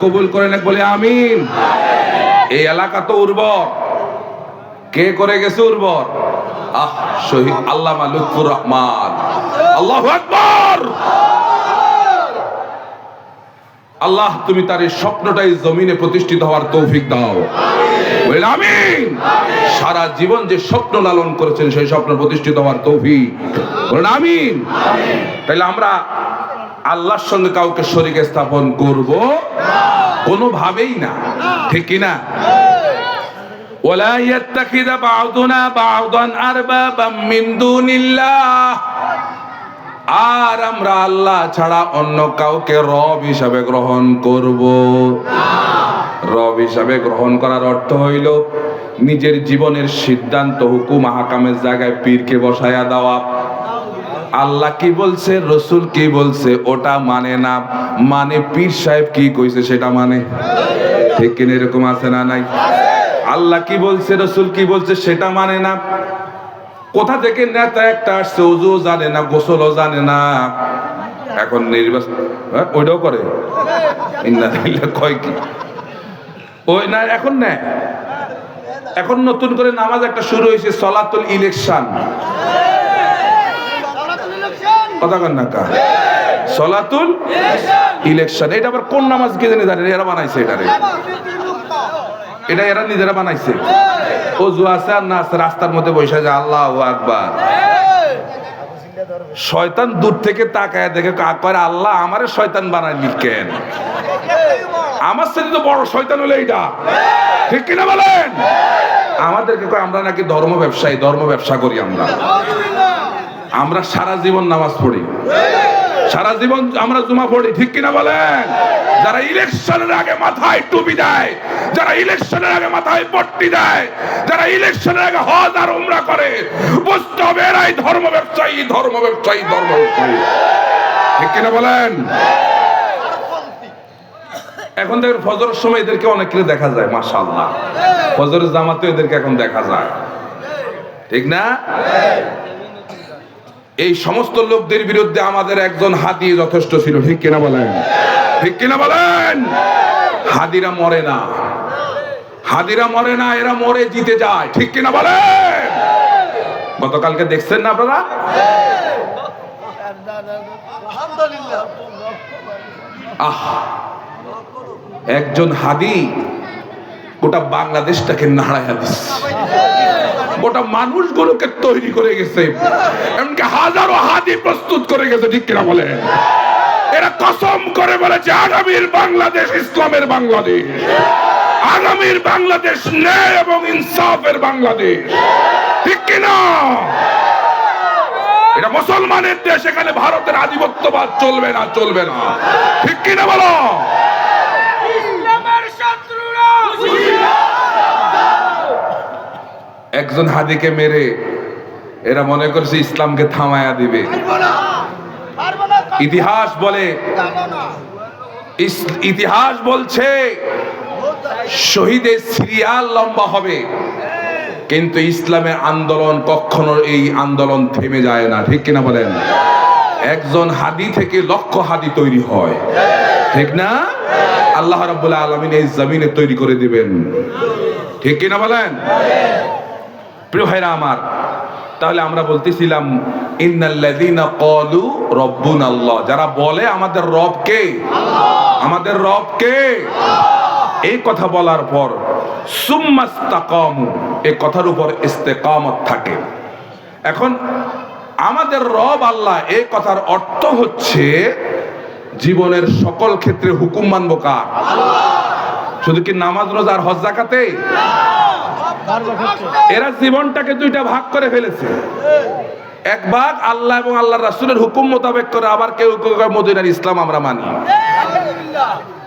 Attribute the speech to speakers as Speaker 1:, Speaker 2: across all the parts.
Speaker 1: কবুল করেন এক বলে আমিন। এই এলাকা তো উর্বর। কে করে গেছে উর্বর? আহ, শহীদ আল্লামা লুৎফুর রহমান। আল্লাহু আকবার। আল্লাহ, তুমি তার এই স্বপ্নটাই জমিনে প্রতিষ্ঠিত হওয়ার তৌফিক দাও। আমিন। সারা জীবন যে স্বপ্ন লালন করেছেন, সেই স্বপ্ন প্রতিষ্ঠিত হওয়ার তৌফিক। আমিন। তাহলে আমরা আল্লাহর সঙ্গে কাউকে শরীকে স্থাপন করব কোনোভাবেই না ঠিক কি না ولا يتخذ بعضنا بعضا اربابا من دون الله আর আমরা আল্লাহ ছাড়া অন্য কাউকে রব হিসাবে গ্রহণ করব রব হিসাবে গ্রহণ করার অর্থ হইল নিজের জীবনের সিদ্ধান্ত হুকুম হাকামের জায়গায় পীরকে বসায়া দেওয়া আল্লাহ কি বলছে রসুল কি বলছে ওটা মানে না। মানে পীর সাহেব কি কইছে সেটা মানে। ঠিক কিনা এরকম আছে না নাই? আল্লাহ কি বলছে রসুল কি বলছে সেটা মানে না। কোথা থেকে নেতা একটা আসছে উজু জানে না গোসলও জানে না। এখন নির্বাচন হ্যাঁ, ওইটাও করে। কয় কি ওই না এখন না এখন নতুন করে নামাজ একটা শুরু হয়েছে সলাতুল ইলেকশন। কথা কন না কা। সলাতুল ইলেকশন। এটা আবার কোন নামাজ কে জানি জানেন এরা বানাইছে এটা এটা এরা নিজেরা বানাইছে। ও আছে আর না আছে, রাস্তার মধ্যে বসে যায় আল্লাহ আকবার। শয়তান দূর থেকে তাকায় দেখে করে আল্লাহ, আমারে শয়তান বানাইলি কেন? আমার সাথে তো বড় শয়তান হলো এইটা ঠিক কিনা বলেন? আমাদেরকে আমরা নাকি ধর্ম ব্যবসায়ী, ধর্ম ব্যবসা করি আমরা। আমরা সারা জীবন নামাজ পড়ি। সারা জীবন আমরা জুমা পড়ি, ঠিক কিনা বলেন? যারা ইলেকশনের আগে মাথায় টুপি দেয়, যারা ইলেকশনের আগে মাথায় পট্টি দেয়, যারা ইলেকশনের আগে হজ আর উমরা করে, বুঝতে হবে এরাই ধর্ম ব্যবসায়ী ধর্ম ব্যবসায়ী ধর্ম ব্যবসায়ী। ঠিক কিনা বলেন? এখন দেখেন ফজরের সময় এদেরকে অনেককে দেখা যায়, মাশাআল্লাহ। ফজরের জামাতে এদেরকে এখন দেখা যায়। ঠিক না? এই সমস্ত লোকদের বিরুদ্ধে আমাদের একজন হাতি যথেষ্ট ছিল, ঠিক কিনা বলেন? ঠিক কিনা বলেন? হাদিরা মরে না। হাদিরা মরে না, এরা মরে জিতে যায়, ঠিক কিনা বলেন? গতকালকে দেখছেন না আপনারা? আহ, একজন হাদি গোটা বাংলাদেশটাকে নাড়াইয়া দিচ্ছে গোটা মানুষগুলোকে তৈরি করে গেছে। এমনকি হাজারো হাদি প্রস্তুত করে গেছে, ঠিক কিনা বলে? এরা কসম করে বলেছে, আগামীর বাংলাদেশ ইসলামের বাংলাদেশ। আগামীর বাংলাদেশ ন্যায় এবং ইনসাফের বাংলাদেশ। ঠিক কিনা? এটা মুসলমানের দেশ, এখানে ভারতের আধিপত্যবাদ চলবে না চলবে না। ঠিক কিনা বলো
Speaker 2: ইসলামের শত্রুরা
Speaker 1: একজন হাদিকে মেরে এরা মনে করছে ইসলামকে থামায়া দিবে। ইতিহাস বলে ইতিহাস বলছে শহীদের সিরিয়াল লম্বা হবে। কিন্তু ইসলামের আন্দোলন কখনো এই আন্দোলন থেমে যায় না ঠিক কিনা বলেন? একজন হাদি থেকে লক্ষ হাদি তৈরি হয়। ঠিক না? আল্লাহ রাব্বুল আলামিন এই জমিনে তৈরি করে দিবেন। ঠিক কিনা বলেন? প্রিয় ভাইরা আমার তাহলে আমরা বলতেছিলাম ইন্নাল্লাযীনা ক্বালু রব্বুনা আল্লাহ যারা বলে আমাদের রব কে? আমাদের রব কে? এই কথা বলার পর সুম্মাস্তাকামু এই কথার উপর ইস্তেকামত থাকে। এখন আমাদের রব আল্লাহ এই কথার অর্থ হচ্ছে জীবনের সকল ক্ষেত্রে হুকুম মানবো কার? শুধু কি নামাজ রোজা আর হজ জাকাতে? এরা জীবনটাকে দুইটা ভাগ করে ফেলেছে। এক ভাগ আল্লাহ এবং আল্লাহ রাসূলের হুকুম মোতাবেক করে আবার কেউ কেউ মদিনার ইসলাম আমরা মানি।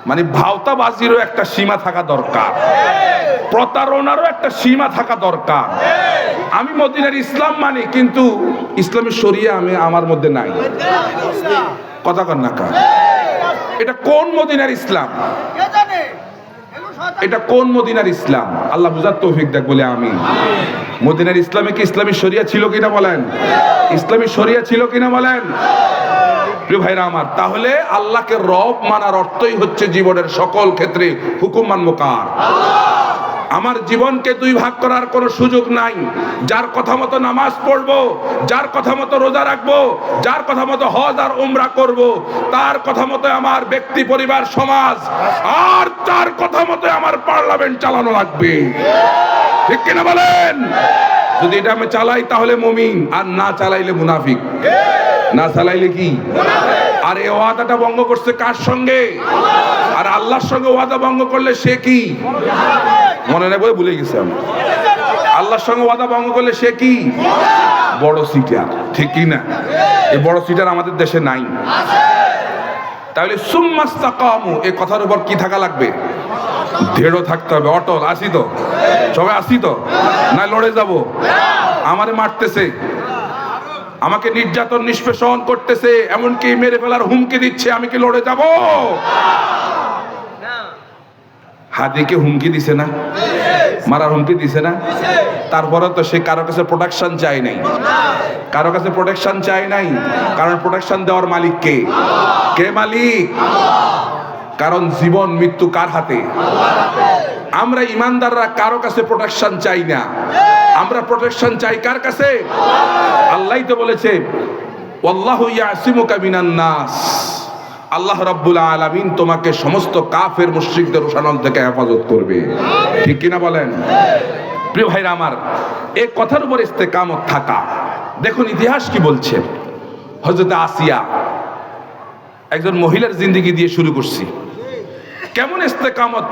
Speaker 1: মানে ভাওতাবাজিরও একটা সীমা থাকা দরকার। প্রতারণারও একটা সীমা থাকা দরকার। আমি মদিনার ইসলাম মানি কিন্তু ইসলামের শরিয়া আমি আমার মধ্যে নাই। কথা কর না এটা কোন মদিনার ইসলাম
Speaker 2: কে জানে এগুলো শয়তান
Speaker 1: এটা কোন মদিনার ইসলাম? আল্লাহ বুঝার তৌফিক দেখ বলে আমি মদিনার ইসলামে কি ইসলামী শরিয়া ছিল কিনা বলেন? ইসলামী শরিয়া ছিল কিনা বলেন? প্রিয় ভাইরা আমার, তাহলে আল্লাহকে রব মানার অর্থই হচ্ছে জীবনের সকল ক্ষেত্রে হুকুমান মোকার কার আমার জীবনকে দুই ভাগ করার কোনো সুযোগ নাই। যার কথা মতো নামাজ পড়ব, যার কথা মতো রোজা রাখব, যার কথা মতো হজ আর উমরা করব, তার কথা মতো আমার ব্যক্তি, পরিবার, সমাজ, আর তার কথা মতো আমার পার্লামেন্ট চালানো লাগবে। ঠিক কিনা বলেন? যদি এটা আমি চালাই তাহলে মমিন, আর না চালাইলে মুনাফিক। না চালাইলে কি? আর এ ওয়াদাটা ভঙ্গ করছে কার সঙ্গে? আর আল্লাহর সঙ্গে ওয়াদা ভঙ্গ করলে সে কি? মনে নেই বলে ভুলে গেছি আমি। আল্লাহর সঙ্গে ওয়াদা ভঙ্গ করলে সে কি? বড় সিটার। ঠিক কি না? এই বড় সিটার আমাদের দেশে নাই। তাহলে সুম্মাস্তাকামু এই কথার উপর কি থাকা লাগবে? দৃঢ় থাকতে হবে, অটল। আসি তো? সবাই আসি তো? না লড়ে যাব? আমারে মারতেছে। আমাকে নির্যাতন, নিষ্পেষণ করতেছে, এমনকি মেরে ফেলার হুমকি দিচ্ছে, আমি কি লড়ে যাব? হাদিকে হুমকি দিছে না? মারার হুমকি দিছে না? তারপরে তো সে কারও কাছে প্রোটেকশন চাই নাই। কারও কাছে প্রোটেকশন চাই নাই। কারণ প্রোটেকশন দেওয়ার মালিক কে? কে মালিক? কারণ জীবন, মৃত্যু কার হাতে? আমরা ইমানদাররা কারও কাছে প্রোটেকশন চাই না। আমরা প্রোটেকশন চাই কার কাছে? আল্লাহই তো বলেছে নাস। আল্লাহ রাব্বুল আলামিন তোমাকে সমস্ত কাফের মুশরিকদের রোশানল থেকে হেফাজত করবে। ঠিক কিনা বলেন? প্রিয় ভাইরা আমার এই কথার উপর ইস্তেকামত থাকা। দেখুন, ইতিহাস কি বলছে? হযরত আসিয়া, একজন মহিলার জিন্দেগি দিয়ে শুরু করছি। কেমন ইস্তেকামত,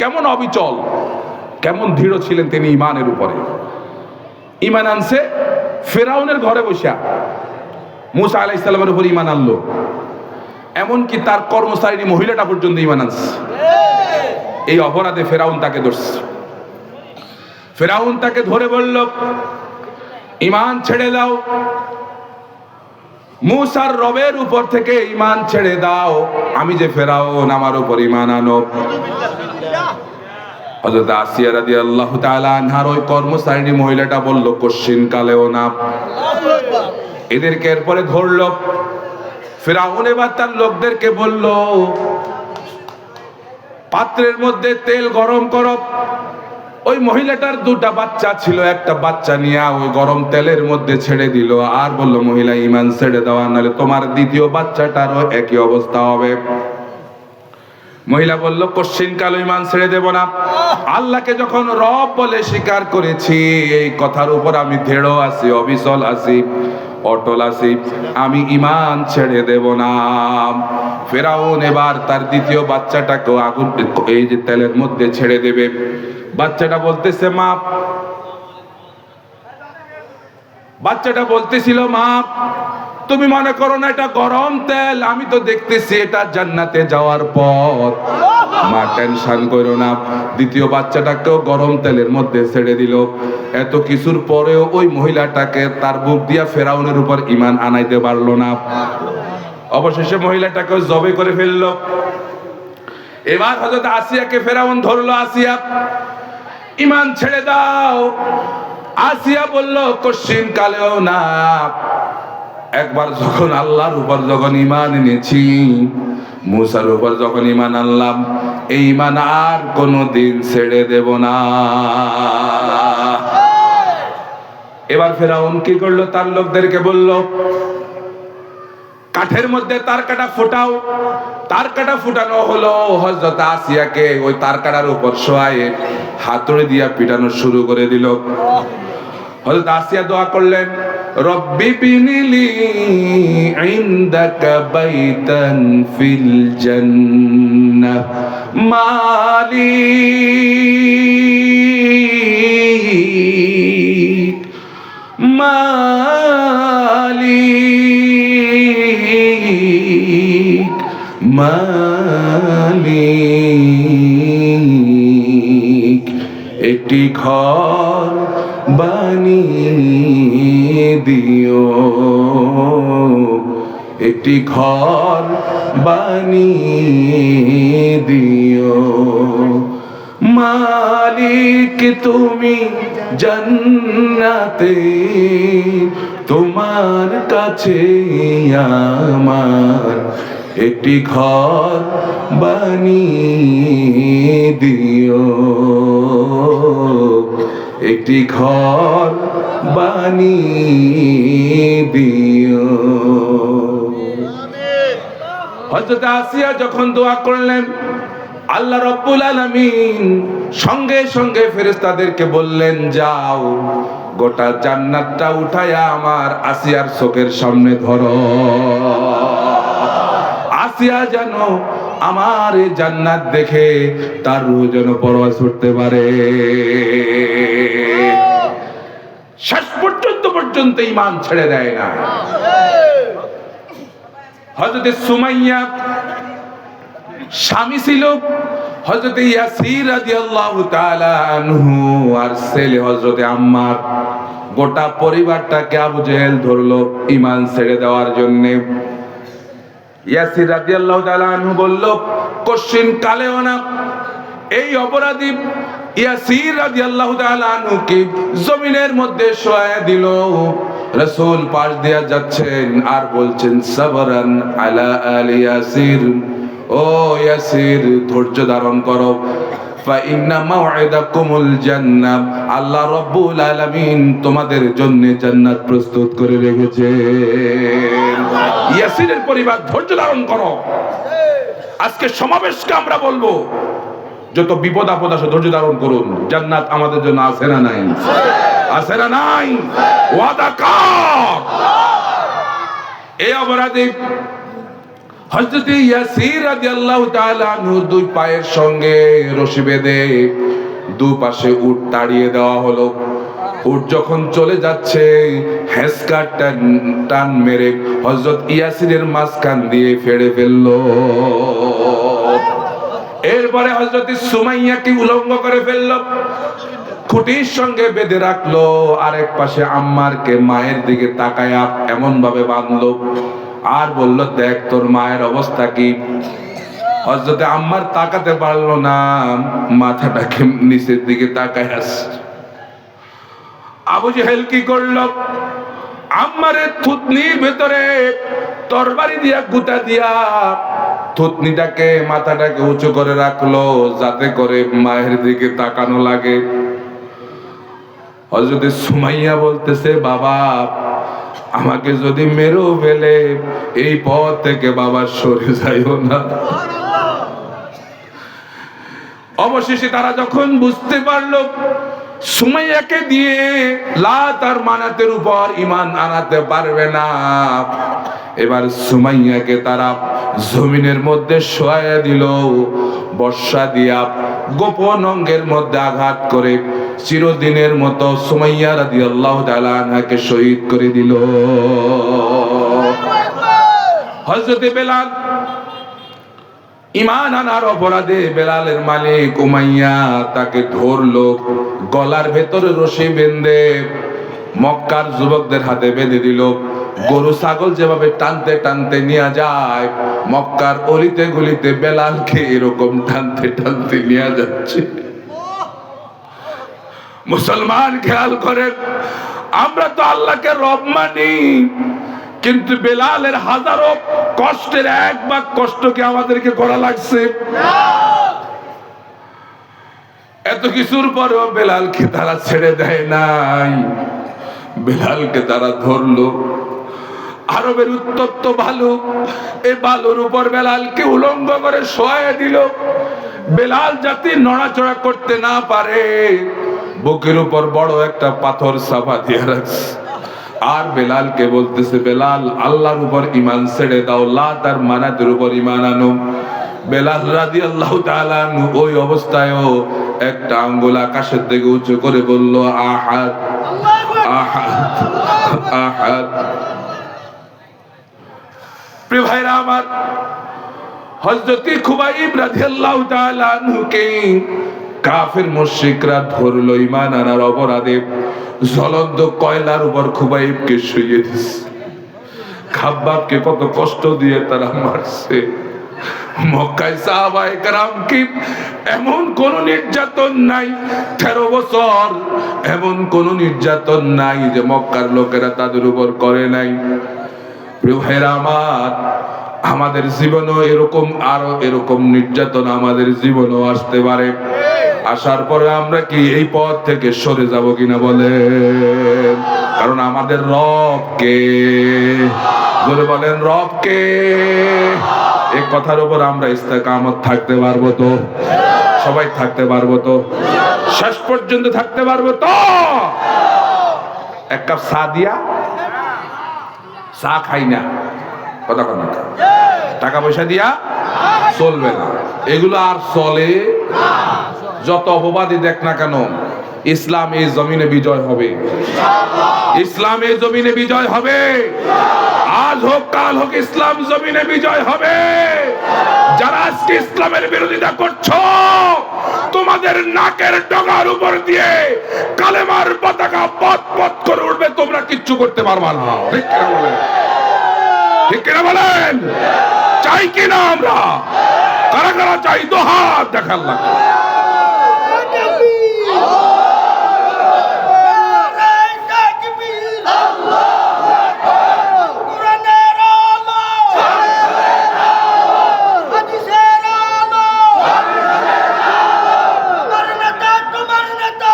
Speaker 1: কেমন অবিচল, কেমন দৃঢ় ছিলেন তিনি ইমানের উপরে। ইমান আনছে, ফেরাউনের ঘরে বসিয়া। মুসা আলাহ ইসলামের উপর ইমান আনলো। এমনকি তার কর্মচারী মহিলাটা পর্যন্ত ইমান আনছে। এই অপরাধে ফেরাউন তাকে ধরছে। ফেরাউন তাকে ধরে বলল, ইমান ছেড়ে দাও। মুসার রবের উপর থেকে ইমান ছেড়ে দাও। আমি যে ফেরাউন, আমার উপর ইমান আনো। হযরত আসিয়া রাদিয়াল্লাহু তাআলা আনহার ওই কর্মচারিণী মহিলাটা বলল, কোশ্চিন কালেও না। এদেরকে এরপরে ধরলো। ফেরাউন এবার তার লোকদেরকে বলল, পাত্রের মধ্যে তেল গরম করো। ওই মহিলাটার দুটা বাচ্চা ছিল, একটা বাচ্চা নিয়ে ওই গরম তেলের মধ্যে ছেড়ে দিল। আর বলল, মহিলা ইমান ছেড়ে দেওয়া নাহলে তোমার দ্বিতীয় বাচ্চাটারও একই অবস্থা হবে। মহিলা বলল, কোশ্চিন কালো ইমান ছেড়ে দেব না। আল্লাহকে যখন রব বলে স্বীকার করেছি, এই কথার উপর আমি দৃঢ় আছি, অবিচল আছি, অটল আছি। আমি ইমান ছেড়ে দেব না। ফেরাউন এবার তার দ্বিতীয় বাচ্চাটাকে আগুন, এই যে তেলের মধ্যে ছেড়ে দেবে। বাচ্চাটা বলতেছে, মা। বাচ্চাটা বলতেছিল, মা। তুমি মনে করো না এটা গরম তেল? আমি তো দেখতেছি এটা জান্নাতে যাওয়ার পর মা, টেনশন করো না। দ্বিতীয় বাচ্চাটাকেও গরম তেলের মধ্যে ছেড়ে দিল। এত কিছুর পরেও ওই মহিলাটাকে তার বুক দিয়া ফেরাউনের উপর ইমান আনাইতে পারল না। অবশেষে মহিলাটাকেও জবে করে ফেলল। এবার হযরত আসিয়াকে ফেরাউন ধরলো, আসিয়া ইমান ছেড়ে দাও। আসিয়া বলল, কশ্চিন কালেও না। একবার যখন আল্লাহর উপর যখন ইমান এনেছি, মুসার উপর যখন ইমান আনলাম, এই ইমান আর কোনো দিন ছেড়ে দেব না। এবার ফেরাউন কি করল? তার লোকদেরকে বলল, কাঠের মধ্যে তার কাটা ফুটাও। তার কাটা ফুটানো হলো হজরত আসিয়াকে। ওই তার কাটার উপর শোয়ায়ে হাতুড়ি দিয়া পিটানো শুরু করে দিল। হযরত আসিয়া দোয়া করলেন রব্বি বিনিলি ইনদাকা বাইতান ফিল জান্নাহ। মালিক মালিক মালিক। একটি ঘর বানিয়ে একটি ঘর বানিয়ে দিও। মালিক, তুমি জান্নাতে, তোমার কাছে আমার একটি ঘর বানিয়ে দিও। একটি ঘর বানিয়ে দিও। হযরত আসিয়া যখন দোয়া করলেন, আল্লাহ রব্বুল আলামিন সঙ্গে সঙ্গে ফেরেশতাদেরকে বললেন, যাও, গোটা জান্নাতটা উঠায়া আমার আসিয়ার চোখের সামনে ধরো। আসিয়া যেন আমার এই জান্নাত দেখে তার রুহ যেন পরোয়া ছুটতে পারে। শেষ পর্যন্ত পর্যন্ত ইমান ছেড়ে দেয় না হজরত সুমাইয়া স্বামী ছিল হজরত ইয়াসির রাদিয়াল্লাহু তাআলা আনহু আর ছেলে হজরত আম্মার। গোটা পরিবারটাকে আবু জেহেল ধরলো ইমান ছেড়ে দেওয়ার জন্য। ইয়াসির রাদিয়াল্লাহু তাআলা আনহু বলল, কোশ্চিন কালেও না, এই অপরাধী ইয়াসির রাদিয়াল্লাহু তাআলা আনহুকে জমিনের মধ্যে শোয়া দিল। রাসূল পাশ দিয়া যাচ্ছেন আর বলছেন, সাবরান আলা আলি ইয়াসির। ও ইয়াসির, ধৈর্য ধারণ করো। আল্লাহ রাব্বুল আলামিন তোমাদের জন্য জান্নাত প্রস্তুত করে রেখেছে। ইয়াসিরের পরিবার, ধৈর্য ধারণ করো। আজকে সমাবেশকে আমরা বলব, যত বিপদ আপদ আসে ধৈর্য ধারণ করুন। জান্নাত আমাদের জন্য আছে না নাই? আছে না নাই। ওয়াদা কার? এই অপরাধী হযরত ইয়াসির রাদিয়াল্লাহু তাআলা আনহু দুই পায়ের সঙ্গে রশি বেঁধে দুপাশে উট তাড়িয়ে দেওয়া হলো। উট যখন চলে যাচ্ছে হেসকা টান টান মেরে হযরত ইয়াসিরের মাঝখান দিয়ে ফেড়ে ফেলল। এরপরে হযরত সুমাইয়াকে উলঙ্গ করে ফেলল। খুঁটির সঙ্গে বেঁধে রাখল, আরেক পাশে আম্মারকে মায়ের দিকে তাকায়া এমন ভাবে বাঁধলো। আর বলল, দেখ, তোর মায়ের অবস্থা কি? হজরতে আম্মার তাকাতে পারল না, মাথাটাকে নিচের দিকে তাকায়। আসছে আবু জেহেল কি করল? আম্মারের থুতনির ভেতরে তরবারি দিয়া গুতা দিয়া থুতনিটাকে, মাথাটাকে উঁচু করে রাখল, যাতে করে মায়ের দিকে তাকানো লাগে। হজরতে সুমাইয়া বলতেছে, বাবা, আমাকে যদি মেরেও ফেলে, এই পথ থেকে বাবা সরে যাইও না। অবশেষে তারা যখন বুঝতে পারল, সুমাইয়াকে দিয়ে লাত আর মানাতের উপর ইমান আনাতে পারবে না। এবার সুমাইয়াকে তারা জমিনের মধ্যে শোয়া দিল, বর্ষা দিয়া গোপন অঙ্গের মধ্যে আঘাত করে চিরদিনের মতো সুমাইয়া রাদিয়াল্লাহু তাআলা আনহাকে শহীদ করে দিল। হযরতে বেলাল ইমান আনার অপরাধে বেলালের মালিক উমাইয়া তাকে ধরলো, গলার ভেতরে রশি বেঁধে মক্কার যুবকদের হাতে বেঁধে দিল। গরু, ছাগল যেভাবে টানতে টানতে নিয়ে যায়, মক্কার অলিতে গলিতে বেলালকে এরকম টানতে টানতে নিয়ে যাচ্ছে। মুসলমান খেয়াল করেন, আমরা তো আল্লাহকে রব মানি, কিন্তু বেলালের হাজারো কষ্টের এক ভাগ কষ্টকে আমাদেরকে করা লাগছে? এত কিছুর পরেও বেলালকে তারা ছেড়ে দেয় নাই। বেলালকে তারা ধরলো। আরবের উত্তপ্ত ভালু এই বালুর উপর বেলালকে উলঙ্গ করে শোয়া দিল। বেলাল যাতে নড়াচড়া করতে না পারে বুকের উপর বড় একটা পাথর সাফা দিয়ে রাখছে। আর বেলালকে বলতেছে, বেলাল, আল্লাহর উপর ইমান ছেড়ে দাও, লা তার মানাতের উপর ইমান আনো। বেলাল রাদি আল্লাহ ওই অবস্থায়ও একটা আঙ্গুল আকাশের দিকে উঁচু করে বলল আমার তাআলা আনহুকে কাফের মুশরিকরা ধরলো ইমান আনার অপরাধে। জ্বলন্ত কয়লার উপর খুবাইবকে শুইয়ে দিছে। খাব্বাবকে কত কষ্ট দিয়ে তারা মারছে। মক্কায় সাহাবায়ে কি? এমন কোন নির্যাতন নাই, তেরো বছর। এমন কোন নির্যাতন নাই যে মক্কার লোকেরা তাদের উপর করে নাই। প্রিয় আমার, আমাদের জীবনও এরকম আরও এরকম নির্যাতন আমাদের জীবনও আসতে পারে। আসার পরে আমরা কি এই পথ থেকে সরে যাব কিনা বলেন? কারণ আমাদের রব কে? জোরে বলেন, রব কে? এই কথার উপর আমরা ইস্তেকামত থাকতে পারব তো? সবাই থাকতে পারব তো? শেষ পর্যন্ত থাকতে পারব তো? এক কাপ চা দিয়া? চা খাই না। কথা কথা টাকা পয়সা দিয়া? চলবে না। এগুলো আর চলে যত অপবাদী দেখ না কেন, ইসলাম এই জমিনে বিজয় হবে। ইসলাম এই জমিনে বিজয় হবে। আজ হোক, কাল হোক, ইসলাম জমিনে বিজয় হবে। যারা আজকে ইসলামের বিরোধিতা করছ, তোমাদের নাকের ডগার উপর দিয়ে কালেমার পতাকা পথ পথ করে উঠবে, তোমরা কিচ্ছু করতে পারবা না। ঠিক কিনা বলেন? ঠিক কিনা বলেন? চাই কিনা আমরা? কারা কারা চাই? তো হাত দেখার লাগে
Speaker 2: কোরআনের আলো হাদিসের আলো আমার নেতা তোমার নেতা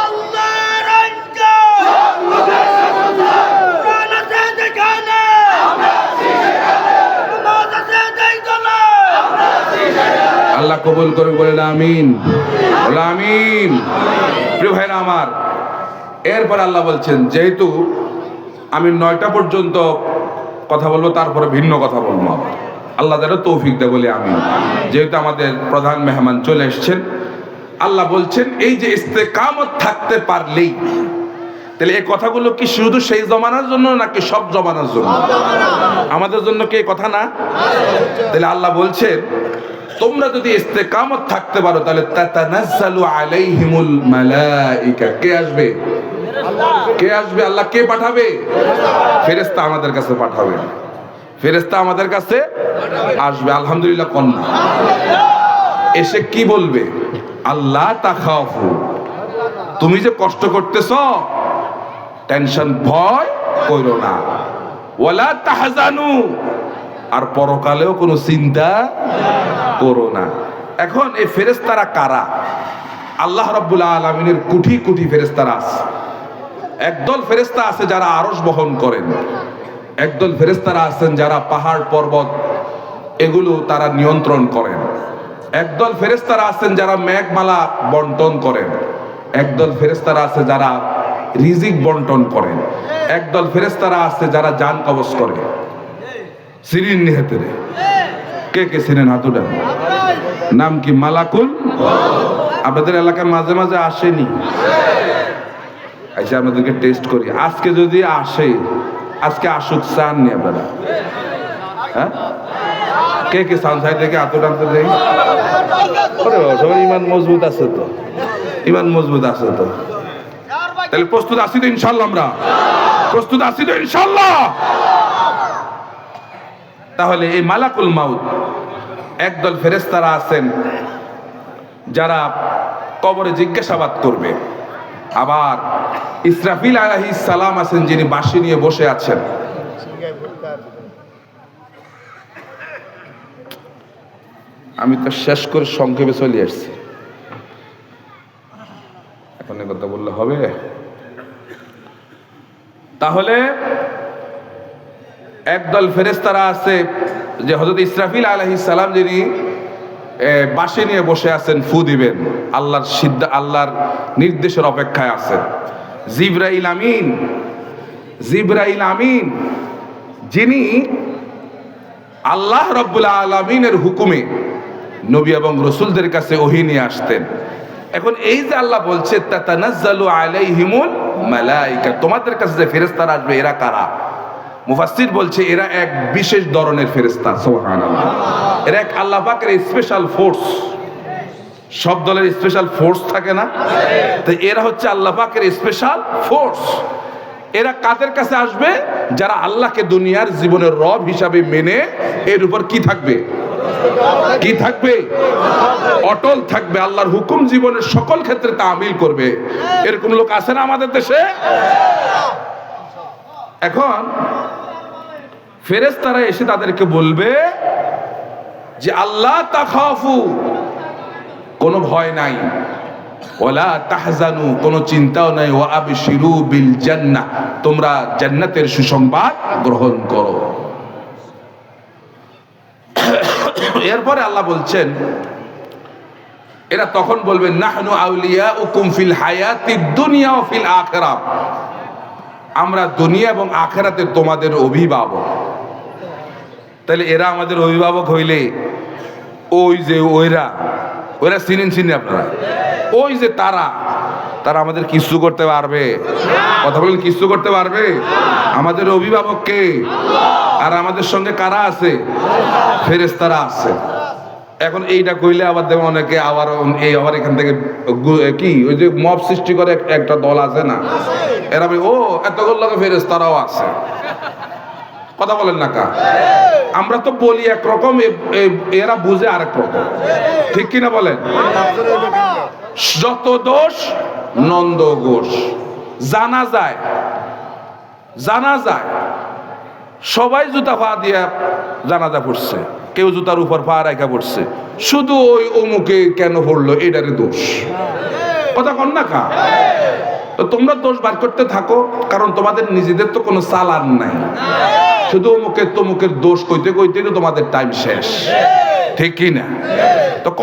Speaker 2: আল্লাহর আজ্ঞা কোরআন আছে যেখানে নামাজ আছে যেখানে
Speaker 1: আল্লাহ আমিন। আমিন। প্রিয় ভাইরা আমার, এরপর আল্লাহ বলছেন, যেহেতু আমি নয়টা পর্যন্ত কথা বলব, তারপরে ভিন্ন কথা বলব আল্লাহ যেন তৌফিক দেয় বলে আমি যেহেতু আমাদের প্রধান মেহমান চলে এসছেন, আল্লাহ বলছেন, এই যে ইস্তেকামত থাকতে পারলেই, তাহলে এই কথাগুলো কি শুধু সেই জমানার জন্য নাকি সব জমানার জন্য? আমাদের জন্য কি কথা না? তাহলে আল্লাহ বলছেন তোমরা যদি ইস্তেকামত থাকতে পারো, তাহলে তাতানাজ্জালু আলাইহিমুল মালাইকা। কে আসবে? কে আসবে? আল্লাহ কে পাঠাবে? ফেরেশতা আমাদের কাছে পাঠাবে। ফেরেশতা আমাদের কাছে আসবে। আলহামদুলিল্লাহ কন্যা এসে কি বলবে? আল্লাহ তা তাখাফু। তুমি যে কষ্ট করতেছ, টেনশন, ভয় করো না। ওয়ালা তাহজানু। আর পরকালেও কোনো চিন্তা করো না। এখন এই ফেরেস্তারা কারা? আল্লাহ রাব্বুল আলমিনের কুঠি কুঠি ফেরেস্তারা আছে। একদল ফেরেস্তা আছে যারা আরস বহন করেন। একদল ফেরেস্তারা আছেন যারা পাহাড় পর্বত এগুলো তারা নিয়ন্ত্রণ করেন। একদল ফেরেস্তারা আছেন যারা মেঘমালা বন্টন করেন। একদল ফেরেস্তারা আছে যারা রিজিক বন্টন করেন। একদল ফেরেস্তারা আছে যারা যান কবচ করে। সিরিন নিহেতেরে কে কে সিরেন হাতুডা নাম কি মালাকুল? আপনাদের এলাকায় মাঝে মাঝে আসেনি। আচ্ছা আপনাদেরকে টেস্ট করি। আজকে যদি আসে, আজকে আসুক চান নি আপনারা? হ্যাঁ? কে কে সান সাইড থেকে হাতু টানতে দেই। সবাই ইমান মজবুত আছে তো। ইমান মজবুত আছে তো। তাহলে প্রস্তুত আছি তো ইনশাল্লাহ আমরা। প্রস্তুত আছি তো ইনশাল্লাহ। তাহলে এই মালাকুল মাউদ একদল ফেরেস্তারা আছেন যারা কবরে জিজ্ঞাসাবাদ করবে। আবার ইসরাফিল আলাহি সালাম আছেন যিনি বাঁশি নিয়ে বসে আছেন। আমি তো শেষ করে সংক্ষেপে চলে আসছি। এখন কথা বললে হবে। তাহলে একদল ফেরেস্তারা আছে যে হজরত ইসরাফিল আলহি সালাম যিনি বাঁশি নিয়ে বসে আছেন, ফু দিবেন, আল্লাহর সিদ্ধা, আল্লাহর নির্দেশের অপেক্ষায় আছেন। জিব্রাইল আমিন জিব্রাইল আমিন, যিনি আল্লাহ রব্বুল আলমিনের হুকুমে নবী এবং রসুলদের কাছে ওহি নিয়ে আসতেন। এখন এই যে আল্লাহ বলছে, তাতানাজ্জালু আলাইহিমুল মালাইকা তোমাদের কাছে যে ফেরেশতারা আসবে, এরা কারা? মুফাসসির বলছে, এরা এক বিশেষ ধরনের ফেরেশতা সোহান এরা এক আল্লাহ পাকের স্পেশাল ফোর্স সব দলের স্পেশাল ফোর্স থাকে না? তো এরা হচ্ছে আল্লাহ পাকের স্পেশাল ফোর্স এরা কাদের কাছে আসবে? যারা আল্লাহকে দুনিয়ার জীবনের রব হিসাবে মেনে, এর উপর কি থাকবে? কি থাকবে? অটল থাকবে। আল্লাহর হুকুম জীবনের সকল ক্ষেত্রে তামিল করবে। এরকম লোক আছে না আমাদের দেশে? এখন ফেরেশতারা এসে তাদেরকে বলবে যে, আল্লাহ তাখাফু। কোনো ভয় নাই। ওলা তাহজানু। কোনো চিন্তাও নাই। ও আবশিরু বিল জান্নাহ। তোমরা জান্নাতের সুসংবাদ গ্রহণ করো। এরপরে আল্লাহ বলছেন, এরা তখন বলবে, নাহনু আউলিয়া উকুম ফিল হায়াতি দুনিয়া ও ফিল আখেরা আমরা দুনিয়া এবং আখেরাতে তোমাদের অভিভাবক। তাহলে এরা আমাদের অভিভাবক হইলে ওই যে ওইরা ওইরা চিনেন চিনি আপনারা? ওই যে তারা তারা আমাদের কিছু করতে পারবে। কথা বলেন কিছু করতে পারবে? আমাদের অভিভাবক কে? আর আমাদের সঙ্গে কারা আছে? ফেরেস্তারা আছে। এখন এইটা কইলে আবার দেখো অনেকে আবার এই আবার এখান থেকে কি? ওই যে মব সৃষ্টি করে একটা দল আছে না? এরা ও, এতগুলো লোকে ফেরেস্তারাও আছে। কথা বলেন না কা? আমরা তো বলি একরকম এরা বুঝে আরেক রকম। ঠিক কিনা বলেন? যত দোষ, নন্দ ঘোষ। জানা যায় জানা যায়, সবাই জুতা পা দিয়া জানাজা পড়ছে। কেউ জুতার উপর পা রেখা পড়ছে। শুধু ওই অমুকে কেন পড়ল এটারে দোষ। কথা কন না কা? তো তোমরা দোষ বার করতে থাকো, কারণ তোমাদের নিজেদের তো কোনো চালান নাই। শুধু অমুকের তমুকের দোষ কইতে কইতে তো তোমাদের টাইম শেষ। ঠিক কি না? তো ক